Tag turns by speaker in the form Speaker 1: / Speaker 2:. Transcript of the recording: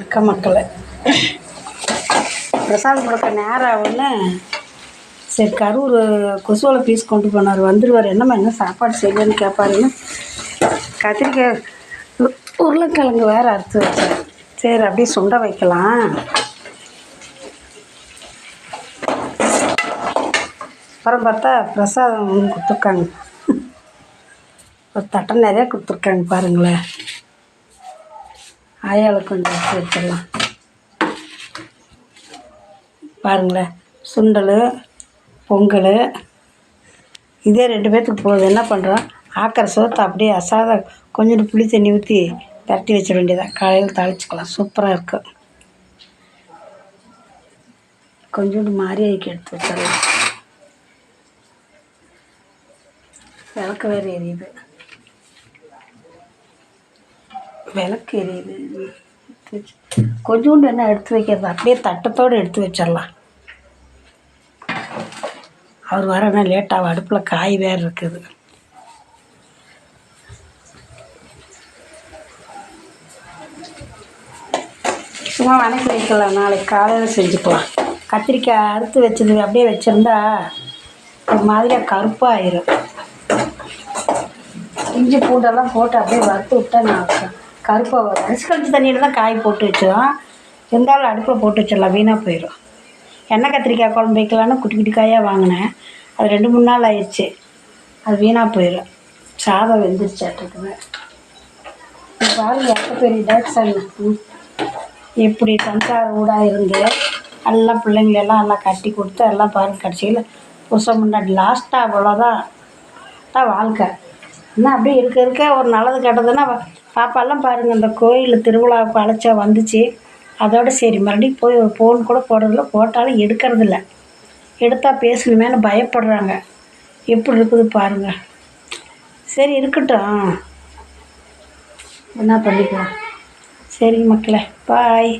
Speaker 1: அக்கா மக்களை. பிரசாதம் கொடுக்க நேரம் ஆகுன்னு சரி கரூர் கொசுவலை பீஸ் கொண்டு போனார். வந்துடுவார் என்னம்மா என்ன சாப்பாடு செய்யலன்னு கேட்பாருன்னு கத்திரிக்காய் உருளைக்கிழங்கு வேறு அறுத்து வச்சேன் சரி அப்படியே சுண்ட வைக்கலாம். அப்புறம் பார்த்தா பிரசாதம் கொடுத்துருக்காங்க. ஒரு தட்டை நிறையா கொடுத்துருக்காங்க பாருங்களேன். ஆயாளுக்கு கொஞ்சம் எடுத்து வச்சிடலாம். பாருங்களேன் சுண்டல் பொங்கல் இதே ரெண்டு பேர்த்துக்கு போகுது என்ன பண்ணுறோம் ஆக்கிற சோத்தை அப்படியே அசாத கொஞ்சோண்டு புளி தண்ணி ஊற்றி பரட்டி வச்சிட வேண்டியதான் காலையில் தாளிச்சுக்கலாம். சூப்பராக இருக்கும் கொஞ்சோண்டு மாரியாய்க்கு எடுத்து வச்சிடலாம். விளக்கு வேறு எரியுது. விளக்கு எரியுது கொஞ்சோண்டு என்ன எடுத்து வைக்கிறது அப்படியே தட்டத்தோடு எடுத்து வச்சிடலாம். அவர் வர என்ன லேட்டாகும் அடுப்பில் காய் வேறு இருக்குது. சும்மா வணக்கி வைக்கலாம். நாளைக்கு காலையில் செஞ்சுக்கலாம். கத்திரிக்காய் அறுத்து வச்சது அப்படியே வச்சுருந்தா ஒரு மாதிரியாக கருப்பாயிரும். இஞ்சி பூண்டெல்லாம் போட்டு அப்படியே வறுத்து விட்டா நான் கருப்பாக வரும். அரிசி கழிச்சு தண்ணியில் தான் காய் போட்டு வச்சிடும் இருந்தாலும் அடுப்பில் போட்டு வச்சிடலாம். வீணாக போயிடும் எண்ணெய் கத்திரிக்காய் குழம்பு வைக்கலான்னு குட்டி குட்டி காயாக வாங்கினேன். அது ரெண்டு மூணு நாள் ஆயிடுச்சு. அது வீணாக போயிடும் சாதம் வெந்துருச்சாட்டுக்குது இது பாருங்க எவ்வளோ பெரிய டேக்ஸன் இப்படி சம்சார ஊடாக இருந்து எல்லாம் பிள்ளைங்களெல்லாம் எல்லாம் கட்டி கொடுத்து எல்லாம் பாருங்கள் கடைசியில். புதுசாக முன்னாடி லாஸ்ட்டாக அவ்வளோதான் தான் வாழ்க்கை. இன்னும் அப்படியே இருக்க இருக்க ஒரு நல்லது கெட்டதுன்னா பாப்பாலாம் பாருங்கள் இந்த கோயில் திருவிழாவுக்கு அழைச்சா வந்துச்சு. அதோட சரி மறுபடியும் போய் ஒரு ஃபோன் கூட போடுறதில்ல போட்டாலும் எடுக்கிறதில்ல. எடுத்தால் பேசணுமேனு பயப்படுறாங்க. எப்படி இருக்குது பாருங்கள் சரி இருக்கட்டும். என்ன பண்ணிக்கலாம்? சரிங்க மக்களே பாய்